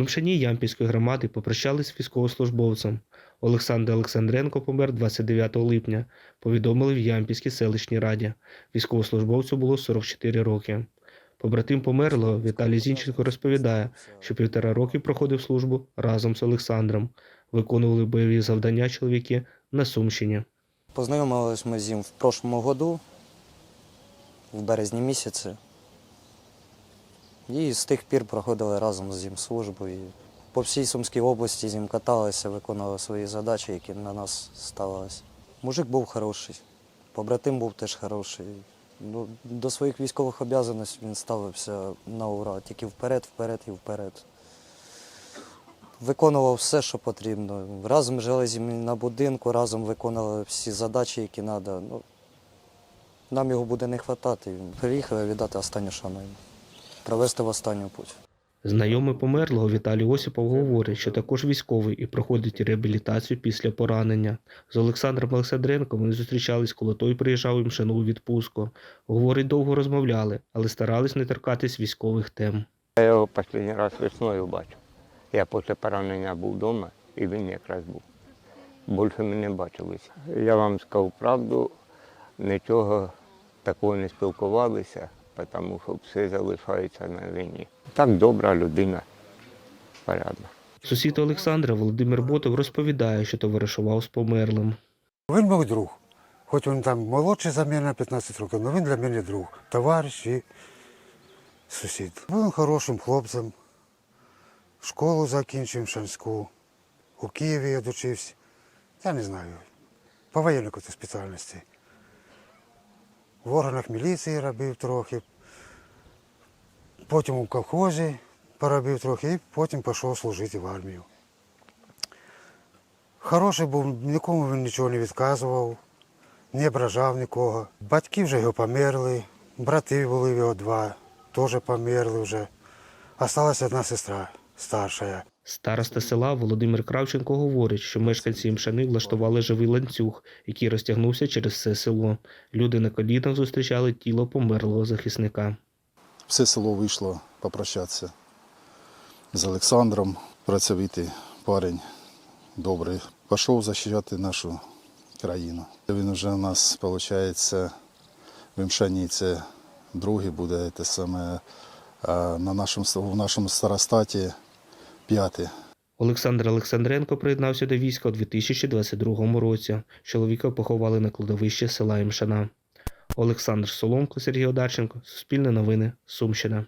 Імшані Ямпільської громади попрощались з військовослужбовцем. Олександр Олександренко помер 29 липня, повідомили в Ямпільській селищній раді. Військовослужбовцю було 44 роки. Побратим померлого Віталій Зінченко розповідає, що півтора роки проходив службу разом з Олександром. Виконували бойові завдання чоловіки на Сумщині. Познайомились ми з ним в прошлому году, в березні місяці. І з тих пір проходили разом з. І по всій Сумській області з ним каталися, виконували свої задачі, які на нас ставилися. Мужик був хороший, побратим був теж хороший. Ну, до своїх військових обов'язаностей він ставився на ура, тільки вперед, вперед і вперед. Виконував все, що потрібно. Разом жили з ним на будинку, разом виконували всі задачі, які треба. Ну, нам його буде не вистачати. Приїхав віддати останню шану провести в останню путь. Знайомий померлого Віталій Осіпов говорить, що також військовий і проходить реабілітацію після поранення. З Олександром Олександренком вони зустрічались, коли той приїжджав їм шану у відпустку. Говорить, довго розмовляли, але старались не торкатись військових тем. Я його останній раз весною бачив. Я після поранення був вдома, і він якраз був. Більше ми не бачилися. Я вам скажу правду, нічого такого не спілкувалися, тому що все залишається на війні. Так добра людина, порядна. Сусід Олександра Володимир Ботов розповідає, що товаришував з померлим. Він мій друг. Хоч він там молодший за мене на 15 років, але він для мене друг, товариш і сусід. Був він хорошим хлопцем. Школу закінчив Шанську. У Києві я дочився. Я не знаю. По якоїсь спеціальності. В органах міліції робив трохи. Потім у колхозі поробив трохи і потім пішов служити в армію. Хороший був, нікому він нічого не відказував, не ображав нікого. Батьки вже його померли, брати були його два, теж померли вже. Осталась одна сестра старша. Староста села Володимир Кравченко говорить, що мешканці Імшани влаштували живий ланцюг, який розтягнувся через все село. Люди на колінах зустрічали тіло померлого захисника. Все село вийшло попрощатися з Олександром. Працьовитий парень, добрий. Пішов захищати нашу країну. Він вже у нас, виходить, в Імшані це другий буде те саме, на нашому, в нашому старостаті п'ятий. Олександр Олександренко приєднався до війська у 2022 році. Чоловіка поховали на кладовище села Імшана. Олександр Соломко, Сергій Одарченко, Суспільне новини, Сумщина.